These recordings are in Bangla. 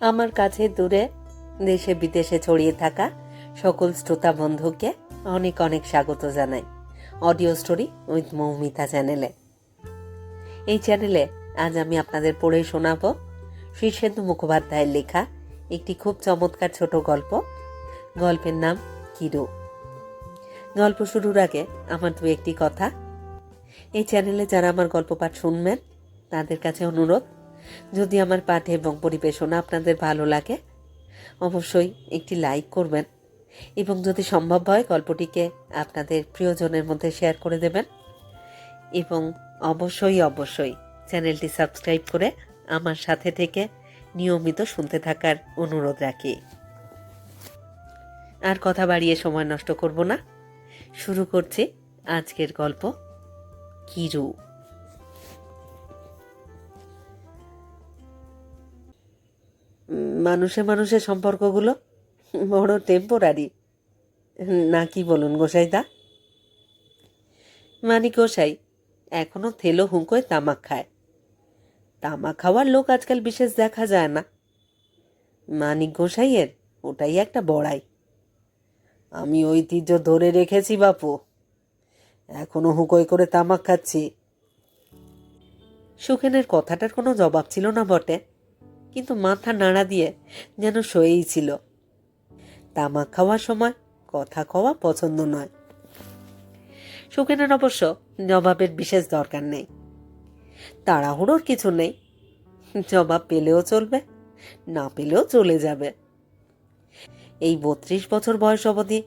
আমার কাছে দূরে, দেশে বিদেশে ছড়িয়ে থাকা সকল শ্রোতা বন্ধুকে অনেক অনেক স্বাগত জানাই। অডিও স্টোরি উইথ মৌমিতা চ্যানেলে। এই চ্যানেলে আজ আমি আপনাদের পড়ে শোনাব শীর্ষেন্দু মুখোপাধ্যায়ের লেখা একটি খুব চমৎকার ছোট গল্প। গল্পের নাম কিরু। গল্প শুরুর আগে আমার দু একটি কথা। এই চ্যানেলে যারা আমার গল্প পাঠ শুনবেন, তাদের কাছে অনুরোধ যদি আমার পাঠ এবং পরিবেশনা আপনাদের ভালো লাগে, অবশ্যই একটি লাইক করবেন এবং যদি সম্ভব হয় গল্পটিকে আপনাদের প্রিয়জনের মধ্যে শেয়ার করে দেবেন এবং অবশ্যই অবশ্যই চ্যানেলটি সাবস্ক্রাইব করে আমার সাথে থেকে নিয়মিত শুনতে থাকার অনুরোধ রাখি। আর কথা বাড়িয়ে সময় নষ্ট করব না। শুরু করছি আজকের গল্প কিরু মানুষে মানুষের সম্পর্কগুলো বড় টেম্পোরারি না কি বলুন গোসাইদা মানিক গোসাই, এখনও থেলো হুঁকোয় তামাক খায়। তামাক খাওয়ার লোক আজকাল বিশেষ দেখা যায় না। মানিক গোসাইয়ের, ওটাই একটা বড়াই। আমি ঐতিহ্য ধরে রেখেছি বাপু। এখনও হুঁকোয় করে তামাক খাচ্ছি। সুখেনের কথাটার কোনো জবাব ছিল না বটে। কিন্তু মাথা নাড়া দিয়ে যেন শয়েই ছিল। তামাক খাওয়ার সময় কথা কওয়া পছন্দ নয়। সুখেনের অবশ্য জবাবের বিশেষ দরকার নেই। তাড়াহুড়োর কিছু নেই। জবাব পেলেও চলবে, না পেলেও চলে যাবে। এই বত্রিশ বছর বয়স অবধি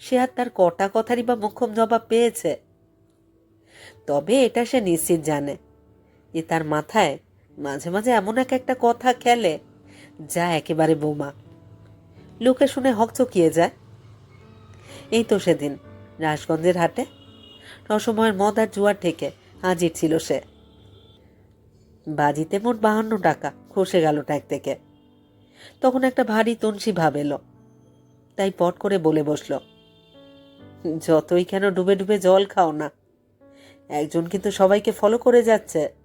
সে আর তার কটা কথারই বা মুখ্যম জবাব পেয়েছে। তবে এটা সে নিশ্চিত জানে যে তার মাথায় মাঝে মাঝে এমন এক একটা কথা খেলে, যা একেবারে বোমা। লোকে শুনে হকচকিয়ে যায়। এই তো সেদিন, রাজগঞ্জের হাটে। রসময়ের মদ আর জুয়ার থেকে হাজির ছিল সে। বাজিতে মোট বাহান্ন টাকা, খসে গেল ট্যাগ থেকে। তখন একটা ভারী তনসি ভাব এলো। তাই পট করে বলে বসল, যতই কেন ডুবে ডুবে জল খাও না। একজন কিন্তু সবাইকে ফলো করে যাচ্ছে।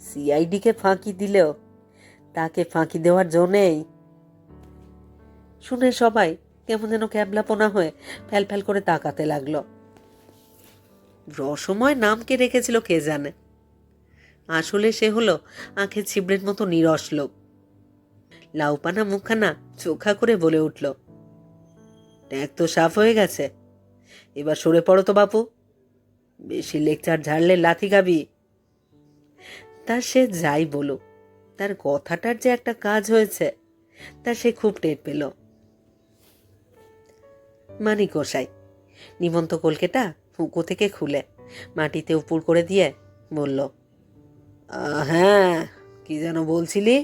সিআইডিকে ফাঁকি দিলেও তাকে ফাঁকি দেওয়ার জন্যেই শুনে সবাই কেমন যেন ক্যাবলাপনা হয়ে ফ্যাল ফ্যাল করে তাকাতে লাগল। রসময় নামকে রেখেছিল কে জানে। আসলে সে হলো আঁখে ছিবড়ের মতো নিরস লোক। লাউপানা মুখখানা চোখা করে বলে উঠল ট্যাগ তো, সাফ হয়ে গেছে। এবার সরে পড়ো তো বাপু। বেশি লেকচার ঝাড়লে লাথি খাবি। তা সে যাই বলুক, তার কথাটার যে একটা কাজ হয়েছে, তা সে খুব টের পেল। মানিক গোসাই, নিমন্ত কলকেটা ফুঁকো থেকে খুলে, মাটিতে উপুর করে দিয়ে বলল হ্যাঁ কি যেন বলছিলি?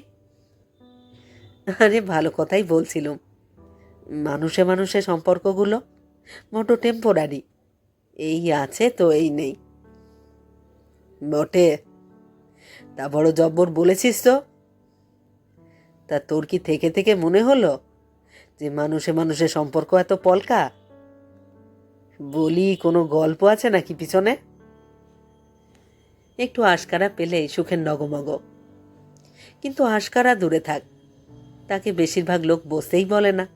আরে, ভালো কথাই বলছিলুম। মানুষে মানুষে সম্পর্কগুলো মোটো টেম্পোরারি এই আছে তো এই নেই। বটে তা বড় জব্বর বলেছিস তো? তা তোর কি থেকে থেকে মনে হলো যে মানুষে মানুষের সম্পর্ক এত পলকা? বলি কোনো গল্প আছে নাকি পিছনে? একটু আশকারা পেলেই সুখের নগমগ। কিন্তু আশকারা দূরে থাক, তাকে বেশিরভাগ লোক বসতেই বলে না।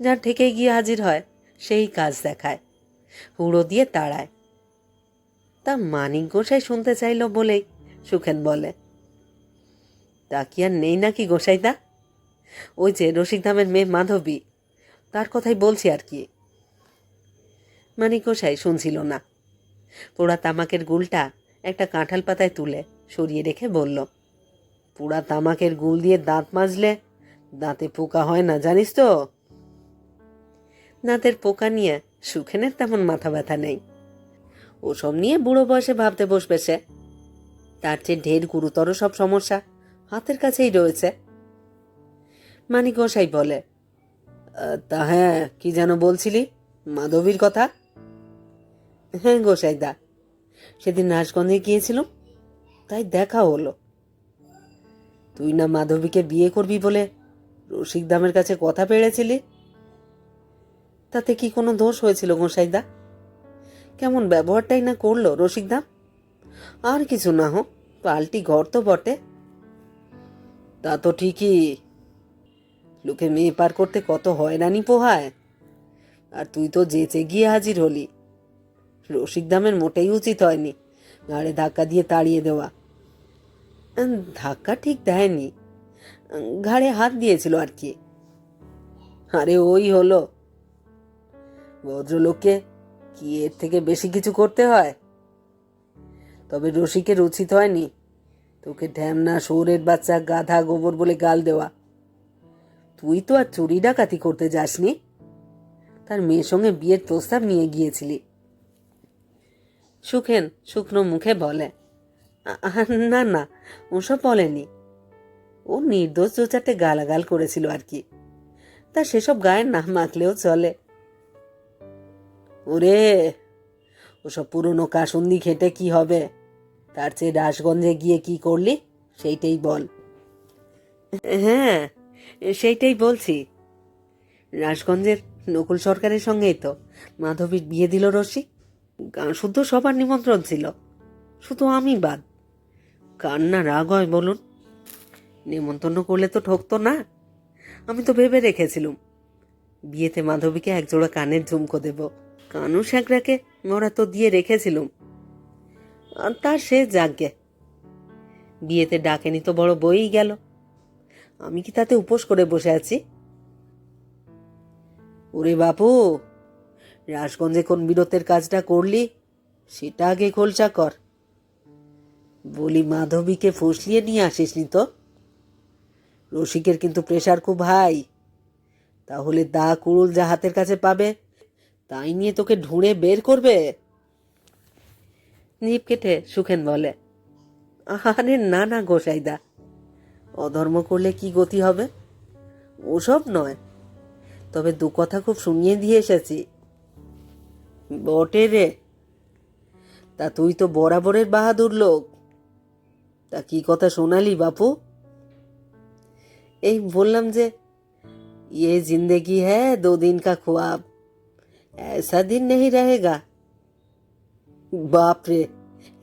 যার ঠেকে গিয়ে হাজির হয়, সেই কাজ দেখায়, হুড়ো দিয়ে তাড়ায়। তা মানিক গোসাই শুনতে চাইলো বলেই সুখেন বলে। তা কি আর নেই নাকি গোসাইদা ওই যে রসিকধামের মেয়ে মাধবী, তার কথাই বলছি আর কি। মানে গোসাই শুনছিল না। পোড়া তামাকের গুলটা একটা কাঁঠাল পাতায় তুলে সরিয়ে রেখে বলল, পোড়া তামাকের গুল দিয়ে দাঁত মাজলে দাঁতে পোকা হয় না, জানিস তো? দাঁতের পোকা নিয়ে সুখেনের তেমন মাথা ব্যথা নেই। ওসব নিয়ে বুড়ো বয়সে ভাবতে বসবে সে। তার চেয়ে ঢের গুরুতর সব সমস্যা হাতের কাছেই রয়েছে। মানিক গোসাই বলে তা হ্যাঁ কি যেন বলছিলি? মাধবীর কথা? হ্যাঁ গোসাই দা সেদিন রাজগঞ্জে গিয়েছিলাম, তাই দেখা হলো। তুই না মাধবীকে বিয়ে করবি বলে রসিক দামের কাছে কথা পেড়েছিলি? তাতে কি কোনো দোষ হয়েছিল গোসাইদা কেমন ব্যবহারটাই না করল রসিকদাম আর কিছু না হোক পাল্টি ঘর তো বটে। তা তো ঠিকই। লোকে মেয়ে পার করতে কত হয়রানি পোহায়। আর তুই তো যেচে গিয়ে হাজির হলি। রসিক দামের মোটেই উচিত হয়নি। গাড়ি ধাক্কা দিয়ে তাড়িয়ে দেওয়া। ধাক্কা ঠিক দেয়নি। ঘাড়ে হাত দিয়েছিল আর কি। আরে ওই হলো। ভদ্রলোককে কি এর থেকে বেশি কিছু করতে হয়? তবে রসিকের উচিত হয়নি। তোকে ঢ্যামনা শৌরের বাচ্চা গাধা গোবর বলে গাল দেওয়া। তুই তো আর চুরি ডাকাতি করতে যাসনি। তার মেয়ের সঙ্গে বিয়ের প্রস্তাব নিয়ে গিয়েছিলি। সুখেন শুকনো মুখে বলে "আ- আ- না না, ওসব বলেনি। ও নির্দোষ চারটে গালাগাল করেছিল আর কি। তা সেসব গায়ের না মাখলেও চলে। ওরে ওসব পুরনো কাসুন্দি খেটে কি হবে? তার চেয়ে রাসগঞ্জে গিয়ে কি করলি? সেইটাই বল। হ্যাঁ সেইটাই বলছি। রাজগঞ্জের নকুল সরকারের সঙ্গেই তো। মাধবীর বিয়ে দিল রসিক। শুদ্ধ সবার নিমন্ত্রণ ছিল। শুধু আমি বাদ। কার না রাগ হয় বলুন। নিমন্ত্রণ করলে তো ঠকতো না। আমি তো ভেবে রেখেছিলুম। বিয়েতে মাধবীকে একজোড়া কানের ঝুমকো দেব। কানু শ্যাকরাকে ওরা তো দিয়ে রেখেছিলুম। তার সে যাগ্যে। বিয়েতে ডাকেনি তো বড় বই গেল। আমি কি তাতে উপোস করে বসে আছি? ওরে বাপু, রাজগঞ্জে কোন বীরত্বের কাজটা করলি, সেটা আগে খোলসা কর। বলি, মাধবীকে ফসলিয়ে নিয়ে আসিস নি তো? রসিকের কিন্তু প্রেশার খুব হাই তাহলে দা কুড়ুল যা হাতের কাছে পাবে? তাই নিয়ে তোকে ঢুঁড়ে বের করবে? নিপ কেটে সুখেন বলে, আরে না না গোসাইদা অধর্ম করলে কি গতি হবে? ওসব নয়, তবে দু কথা খুব শুনিয়ে দিয়ে এসেছি। বটে রে, তা তুই তো বরাবরের বাহাদুর লোক, তা কি কথা শোনালি বাপু? এই বললাম যে ইয়ে জিন্দেগি হ্যাঁ দিন কা খোয়াব। ऐसा दिन नहीं रहेगा বাপরে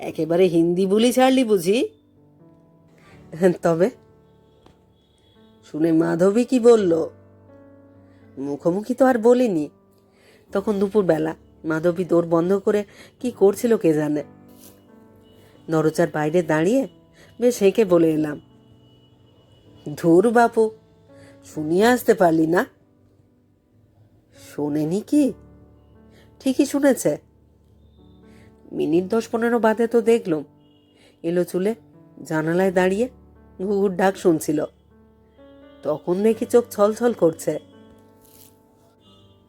একেবারে হিন্দি বলি ছাড়লি বুঝি তবে শুনে মাধবী কি বলল মুখোমুখি তো আর বলিনি তখন দুপুরবেলা মাধবী দৌড় বন্ধ করে কি করছিল কে জানে নরচার বাইরে দাঁড়িয়ে বেশ হেঁকে বলে এলাম ধুর বাপু শুনিয়ে আসতে পারলি না শোনেনি কি ঠিকই শুনেছে। মিনিট দশ পনেরো বাদে তো দেখলুম। এলো চুলে জানালায় দাঁড়িয়ে ঘুঘুর ডাক শুনছিল। তখন দেখি চোখ ছলছল করছে।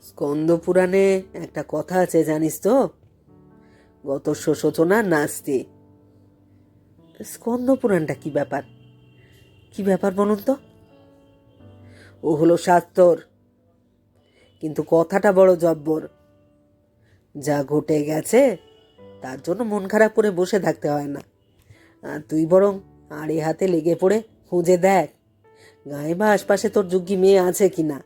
স্কন্দ পুরাণে একটা কথা আছে জানিস তো? গত শোচনা নাস্তি। স্কন্দ পুরাণটা কি ব্যাপার? কি ব্যাপার বলুন তো? ও হলো সাত্তর। কিন্তু কথাটা বড় জব্বর। যা ঘটে গেছে, তার জন্য মন খারাপ করে বসে থাকতে হয় না। আর তুই বরং আড়ে হাতে লেগে পড়ে খুঁজে দেখ, গায়ে বা আশপাশে তোর যুগ্গি মেয়ে আছে কি না।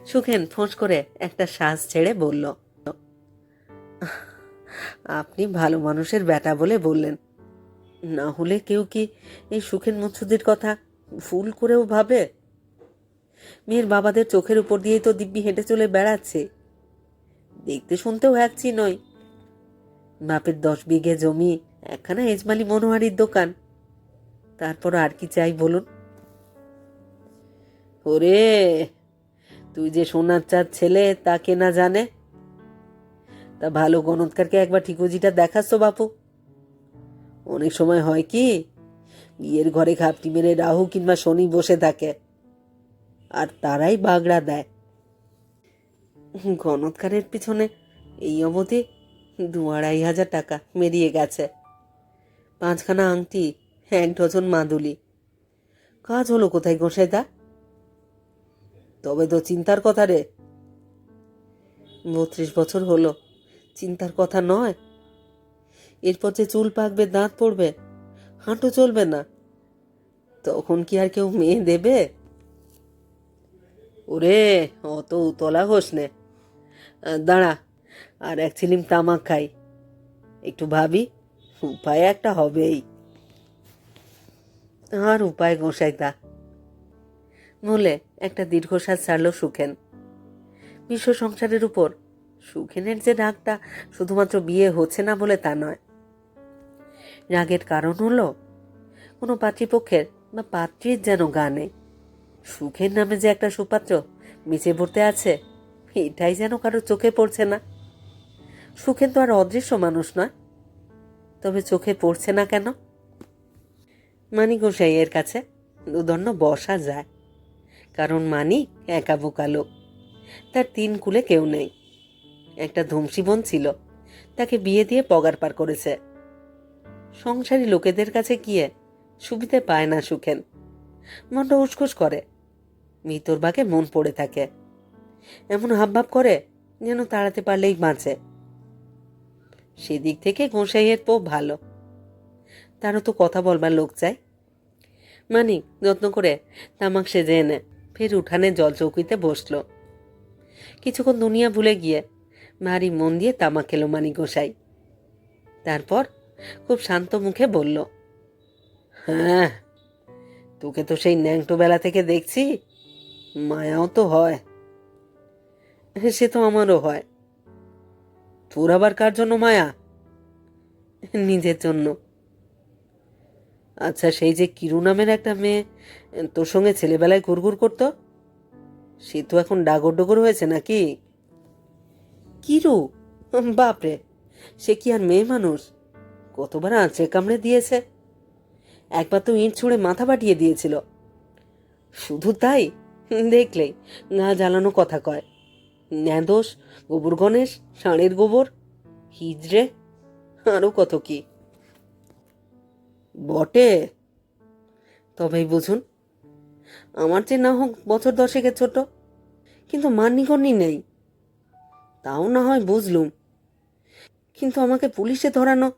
সুখেন ফোঁস করে একটা শ্বাস ছেড়ে বলল, আপনি ভালো মানুষের বেটা বলে বললেন। না হলে কেউ কি এই সুখেন মুচ্ছুদির কথা ফুল করেও ভাবে? মেয়ের বাবাদের চোখের উপর দিয়েই তো দিব্যি হেঁটে চলে বেড়াচ্ছে। দেখতে শুনতেও একচি নয় বাপের দশ বিঘে জমি, একখানা এজমালি মনোহারির দোকান। তারপর আর কি চাই বলুন? ওরে, তুই যে সোনার চাঁদ ছেলে, তা কে না জানে? তা ভালো গণৎকারকে একবার ঠিকুজিটা দেখাস তো বাপু। অনেক সময় হয় কি, বিয়ের ঘরে ঘাপটি মেরে রাহু কিংবা শনি বসে থাকে। আর তারাই বাগড়া দেয়। গণৎকারের পিছনে এই অবধি দু আড়াই হাজার টাকা মেরিয়ে গেছে। পাঁচখানা আংটি, এক ডজন মাদুলি। কাজ হলো কোথায় গোসাইদা তবে তো চিন্তার কথা রে। বত্রিশ বছর হলো, চিন্তার কথা নয়। এরপর যে চুল পাকবে, দাঁত পড়বে, হাঁটু চলবে না, তখন কি আর কেউ মেয়ে দেবে? ওরে, অত উতলা হোস নে। দাঁড়া, আর এক ছিলিম তামাক খাই একটু ভাবি, উপায় একটা হবেই। আর উপায় গোসাইদা বলে একটা দীর্ঘশ্বাস ছাড়ল সুখেন। বিশ্ব সংসারের উপর সুখেনের যে রাগটা শুধুমাত্র বিয়ে হচ্ছে না বলে তা নয়। রাগের কারণ হলো, কোনো পাত্রীপক্ষের বা পাত্রীর যেন গা নেই। সুখের নামে যে একটা সুপাত্র বেঁচে পড়তে আছে এটাই যেন কারও চোখে পড়ছে না? সুখেন তো আর অদৃশ্য মানুষ নয়। তবে চোখে পড়ছে না কেন? মানি গোসাইয়ের কাছে দুদণ্ড বসা যায়। কারণ মানি একা বোকা লোক। তার তিন কুলে কেউ নেই। একটা ধমসি বোন ছিল। তাকে বিয়ে দিয়ে পগার পার করেছে। সংসারী লোকেদের কাছে গিয়ে সুবিধে পায় না সুখেন মনটা উসখুস করে। মৃতর বাগে মন পড়ে থাকে। এমন হাবভাব করে যেন তাড়াতে পারলেই বাঁচে। সেদিক থেকে গোসাইয়ের পো ভালো। তারও তো কথা বলবার লোক চাই। মানিক যত্ন করে তামাক সেজে এনে ফের উঠানে জল চৌকিতে বসল। কিছুক্ষণ দুনিয়া ভুলে গিয়ে ভারী মন দিয়ে তামাক খেলো মানিক গোসাই। তারপর খুব শান্ত মুখে বলল হ্যাঁ তোকে তো সেই ন্যাংটো বেলা থেকে দেখছি। মায়াও তো হয়। সে তো আমারও হয়। তোর আবার কার জন্য মায়া? নিজের জন্য। আচ্ছা সেই যে কিরু নামের একটা মেয়ে, তোর সঙ্গে ছেলেবেলায় ঘুরঘুর করতো? সে তো এখন ডাগর ডগর হয়েছে নাকি? কিরু? বাপরে, সে কি আর মেয়ে মানুষ? কতবার আঁচড়ে কামড়ে দিয়েছে। একবার তো ইঁট ছুঁড়ে মাথা পাঠিয়ে দিয়েছিল। শুধু তাই? দেখলেই গা জ্বালানো কথা কয়। ন্যাদোষ গোবর গণেশ, ষাঁড়ের গোবর, হিজড়ে আরও কত কি। বটে? তবেই বুঝুন, আমার যে না হোক বছর দশেকের ছোট, কিন্তু মান্যিকর্ণি নেই। তাও না হয় বুঝলুম, কিন্তু আমাকে পুলিশে ধরানো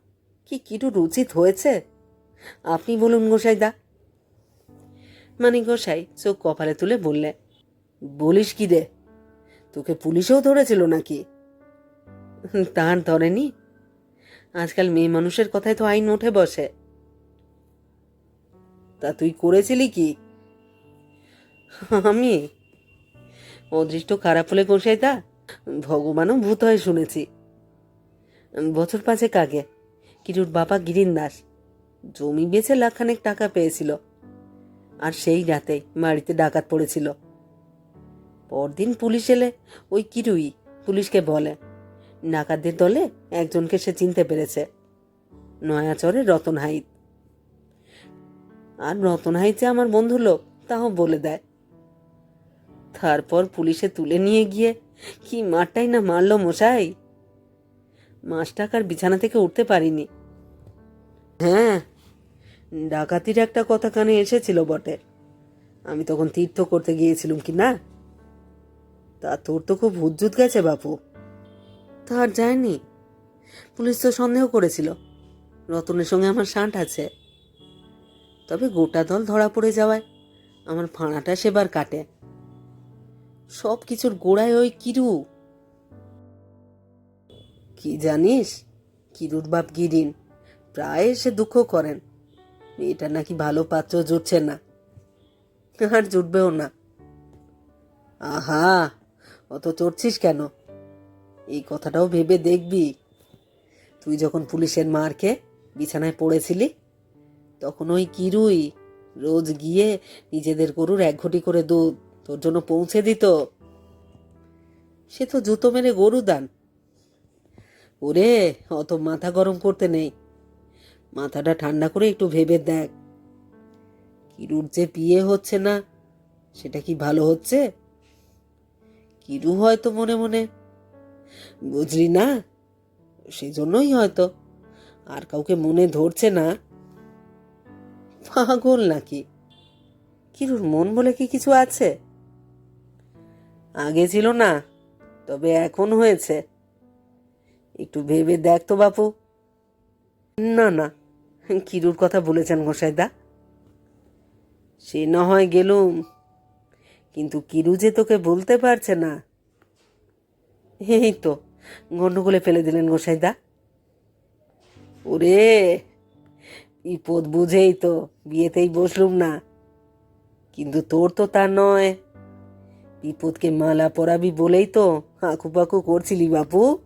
কি কিটুর উচিত হয়েছে? আপনি বলুন গোসাইদা মানিক গোসাই চোখ কপালে তুলে বললে, বলিস কি রে? তোকে পুলিশেও ধরেছিল নাকি? তার ধরেনি। আজকাল মেয়ে মানুষের কথায় তো আইন ওঠে বসে। তা তুই করেছিলি কি? আমি? অদৃষ্ট খারাপ হলে গোসাই তা? ভগবানও ভূত হয়ে শুনেছি। বছর পাঁচেক আগে কিরুর বাবা গিরিন দাস জমি বেচে লাখখানেক টাকা পেয়েছিল। আর সেই রাতে বাড়িতে ডাকাত পড়েছিল। পরদিন পুলিশ এলে, ওই কিরুই পুলিশকে বলে। ডাকাতদের দলে একজনকে সে চিনতে পেরেছে নয়াচরে রতন হাইত। আর রতন হাইত আমার বন্ধু লোক, তাও বলে দেয়। তারপর পুলিশে তুলে নিয়ে গিয়ে, কি মারটাই না মারলো মশাই? মাস টাকার বিছানা থেকে উঠতে পারিনি। হ্যাঁ ডাকাতির একটা কথা কানে এসেছিল বটে। আমি তখন তীর্থ করতে গিয়েছিলাম কি না? তা তোর তো খুব হুজ্জুত গেছে, বাপু। তার যায়নি। পুলিশ তো সন্দেহ করেছিল। রতনের সঙ্গে আমার শাঁট আছে। তবে গোটা দল ধরা পড়ে যাওয়ায় আমার ফাঁড়াটা সেবার কাটে। সব কিছুর গোড়ায় ওই কিরু। কি জানিস? কিরুর বাপ গিরিন। প্রায় এসে দুঃখ করেন। মেয়েটা নাকি ভালো পাত্র জুটছে না। আর জুটবেও না। আহা! অত চড়ছিস কেন? এই কথাটাও ভেবে দেখবি। তুই যখন পুলিশের মারকে বিছানায় পড়েছিলি, তখন ওই কিরুই রোজ গিয়ে নিজেদের গরুর এক ঘটি করে দুধ তোর জন্য পৌঁছে দিত। সে তো জুতো মেরে গরু দান। ওরে, অত মাথা গরম করতে নেই। মাথাটা ঠান্ডা করে একটু ভেবে দেখ। কিরুর যে বিয়ে হচ্ছে না, সেটা কি ভালো হচ্ছে? কিরু হয়তো মনে মনে? বুঝলি না? সেই জন্যই হয়তো। আর কাউকে মনে ধরছে না। পাগল নাকি? কিরুর মন বলে কি কিছু আছে? আগে ছিল না, তবে এখন হয়েছে। একটু ভেবে দেখ তো বাপু। না না, কিরুর কথা বলেছেন গোসাইদা সে না হয় গেলুম কিন্তু কিরু যে তোকে বলতে পারছে না। এই তো গন্ডগোলে ফেলে দিলেন গোসাইদা। ওরে বিপদ বুঝেই তো বিয়েতেই বসলুম না। কিন্তু তোর তো তা নয়। বিপদকে মালা পরাবি বলেই তো হাঁকু পাকু করছিলি বাপু।